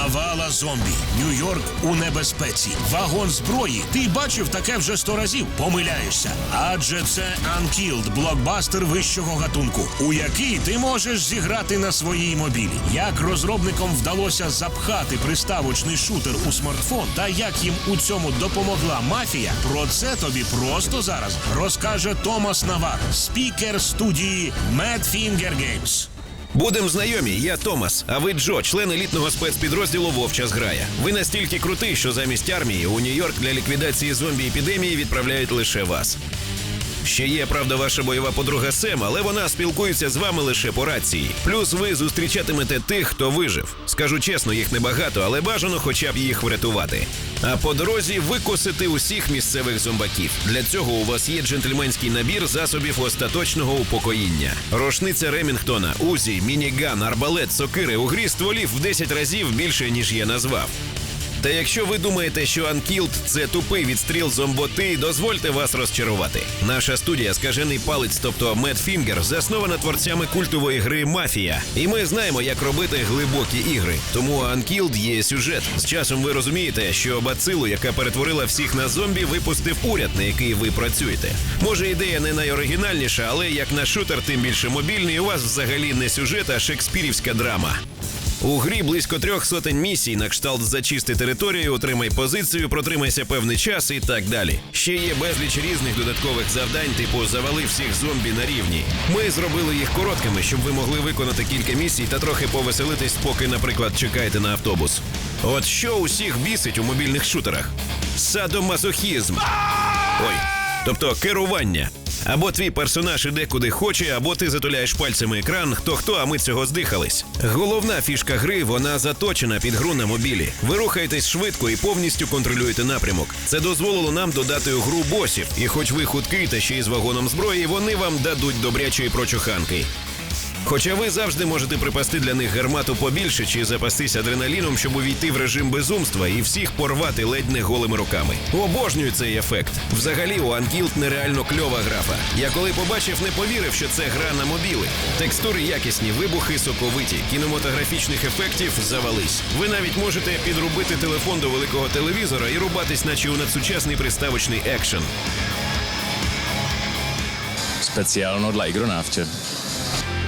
Навала зомбі. Нью-Йорк у небезпеці. Вагон зброї. Ти бачив таке вже сто разів. Помиляєшся. Адже це Unkilled, блокбастер вищого гатунку, у який ти можеш зіграти на своїй мобілі. Як розробникам вдалося запхати приставочний шутер у смартфон, та як їм у цьому допомогла мафія, про це тобі просто зараз розкаже Томас Навар, спікер студії Mad Finger Games. Будем знайомі, я Томас, а ви Джо, член елітного спецпідрозділу Вовча зграя. Ви настільки крутий, що замість армії у Нью-Йорк для ліквідації зомбі-епідемії відправляють лише вас. Ще є, правда, ваша бойова подруга Сем, але вона спілкується з вами лише по рації. Плюс ви зустрічатимете тих, хто вижив. Скажу чесно, їх небагато, але бажано хоча б їх врятувати. А по дорозі викосити усіх місцевих зомбаків. Для цього у вас є джентльменський набір засобів остаточного упокоїння. Рушниця Ремінгтона, Узі, мініган, арбалет, сокири у грі стволів в 10 разів більше, ніж я назвав. Та якщо ви думаєте, що Unkilled – це тупий відстріл зомботи, дозвольте вас розчарувати. Наша студія Скажений палець, тобто Finger, заснована творцями культової гри Мафія. І ми знаємо, як робити глибокі ігри. Тому Unkilled є сюжет. З часом ви розумієте, що бацилу, яка перетворила всіх на зомбі, випустив уряд, на який ви працюєте. Може, ідея не найоригінальніша, але як на шутер, тим більше мобільний, у вас взагалі не сюжет, а шекспірівська драма. У грі близько трьох сотень місій на кшталт зачисти територію, отримай позицію, протримайся певний час і так далі. Ще є безліч різних додаткових завдань, типу завали всіх зомбі на рівні. Ми зробили їх короткими, щоб ви могли виконати кілька місій та трохи повеселитись, поки, наприклад, чекаєте на автобус. От що усіх бісить у мобільних шутерах? Садомазохізм. Ой, тобто керування. Або твій персонаж іде куди хоче, або ти затуляєш пальцями екран, хто хто, а ми цього здихались. Головна фішка гри вона заточена під гру на мобілі. Ви рухаєтесь швидко і повністю контролюєте напрямок. Це дозволило нам додати у гру босів, і хоч ви хуткий та ще й з вагоном зброї, вони вам дадуть добрячої прочуханки. Хоча ви завжди можете припасти для них гармату побільше чи запастись адреналіном, щоб увійти в режим безумства і всіх порвати ледь не голими руками. Обожнюю цей ефект. Взагалі, у Unkilled нереально кльова графа. Я коли побачив, не повірив, що це гра на мобіли. Текстури якісні, вибухи соковиті, кінематографічних ефектів завались. Ви навіть можете підрубити телефон до великого телевізора і рубатись, наче у надсучасний приставочний екшен. Спеціально для ігронавтів.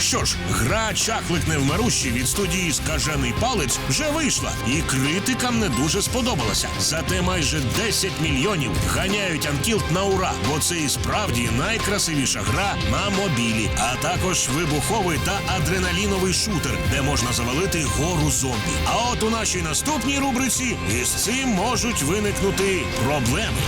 Що ж, гра Чаклик невмирущий від студії Скажений палець вже вийшла, і критикам не дуже сподобалася. Зате майже 10 мільйонів ганяють Анкілд на ура, бо це і справді найкрасивіша гра на мобілі, а також вибуховий та адреналіновий шутер, де можна завалити гору зомбі. А от у нашій наступній рубриці із цим можуть виникнути проблеми.